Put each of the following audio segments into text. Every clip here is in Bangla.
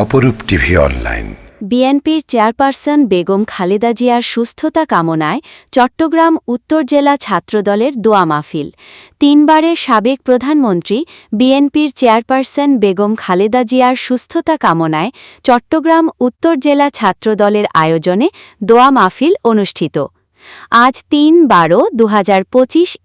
Aparup TV online. বিএনপির চেয়ারপারসন বেগম খালেদা জিয়ার সুস্থতা কামনায় চট্টগ্রাম উত্তর জেলা ছাত্রদলের দোয়া মাহফিল। তিনবারের সাবেক প্রধানমন্ত্রী বিএনপির চেয়ারপারসন বেগম খালেদা জিয়ার সুস্থতা কামনায় চট্টগ্রাম উত্তর জেলা ছাত্রদলের আয়োজনে দোয়া মাহফিল অনুষ্ঠিত। আজ তিন বারো দু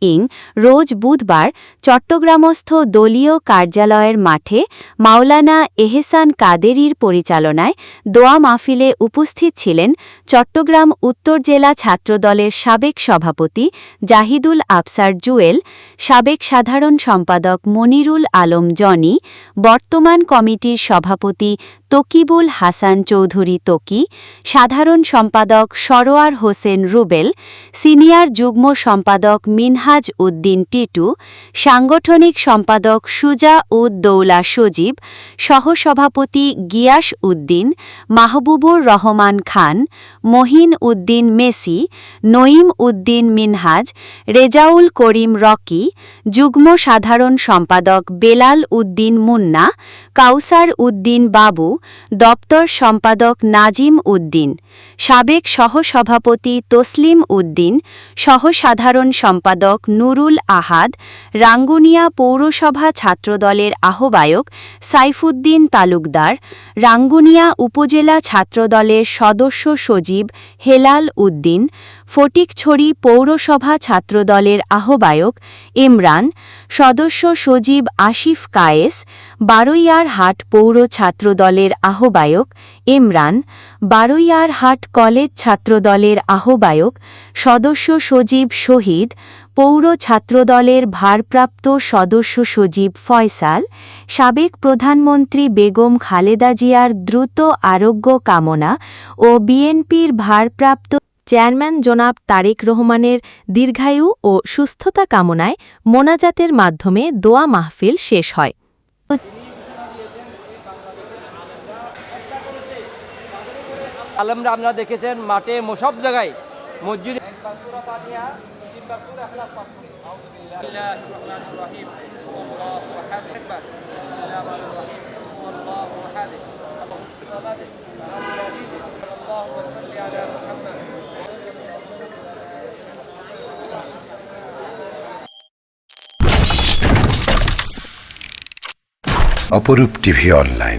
ইং, রোজ বুধবার চট্টগ্রামস্থ দলীয় কার্যালয়ের মাঠে মাওলানা এহেসান কাদেরির পরিচালনায় দোয়া মাহফিলে উপস্থিত ছিলেন চট্টগ্রাম উত্তর জেলা ছাত্রদলের সাবেক সভাপতি জাহিদুল আফসার জুয়েল, সাবেক সাধারণ সম্পাদক মনিরুল আলম জনি, বর্তমান কমিটির সভাপতি তকিবুল হাসান চৌধুরী তকি, সাধারণ সম্পাদক সরোয়ার হোসেন রুবেল, সিনিয়র যুগ্ম সম্পাদক মিনহাজ উদ্দিন টিটু, সাংগঠনিক সম্পাদক সুজা উদ দৌলা সজীব, সহসভাপতি গিয়াস উদ্দিন, মাহবুবুর রহমান খান মহিন উদ্দিন মেসি, নঈম উদ্দিন মিনহাজ, রেজাউল করিম রকি, যুগ্ম সাধারণ সম্পাদক বেলাল উদ্দিন মুন্না, কাউসার উদ্দিন বাবু, দপ্তর সম্পাদক নাজিম উদ্দিন, সাবেক সহসভাপতি তসলিম উদ্দিন, সহসাধারণ সম্পাদক নুরুল আহাদ, রাঙ্গুনিয়া পৌরসভা ছাত্রদলের আহ্বায়ক সাইফুদ্দিন তালুকদার, রাঙ্গুনিয়া উপজেলা ছাত্রদলের সদস্য সজীব হেলাল উদ্দিন ফটিকছড়ি পৌরসভা ছাত্রদলের আহ্বায়ক ইমরান, সদস্য সজীব আসিফ কায়েস বারৈয়ারহাট পৌর ছাত্রদলের আহ্বায়ক ইমরান বারৈয়ারহাট কলেজ ছাত্রদলের আহ্বায়ক সদস্য সজীব শহীদ পৌর ছাত্রদলের ভারপ্রাপ্ত সদস্য সজীব ফয়সাল, সাবেক প্রধানমন্ত্রী বেগম খালেদা জিয়ার দ্রুত আরোগ্য কামনা ও বিএনপির ভারপ্রাপ্ত চেয়ারম্যান জনাব তারেক রহমানের দীর্ঘায়ু ও সুস্থতা কামনায় মোনাজাতের মাধ্যমে দোয়া মাহফিল শেষ হয়। আলমরা আপনারা দেখেছেন, মাঠে সব জায়গায় মসজিদে তিনবার সূরা ইখলাস পাঠ করি আউযু বিল্লাহি মিনাশ শাইতানির আল্লাহু আহাদ একবার বিসমিল্লাহির রহমানির আল্লাহু আহাদ আল্লাহু সামাদ আল্লাহু ওয়ালিদ আল্লাহু সাল্লি আলা মুহাম্মদ অপরূপ টিভি অনলাইন।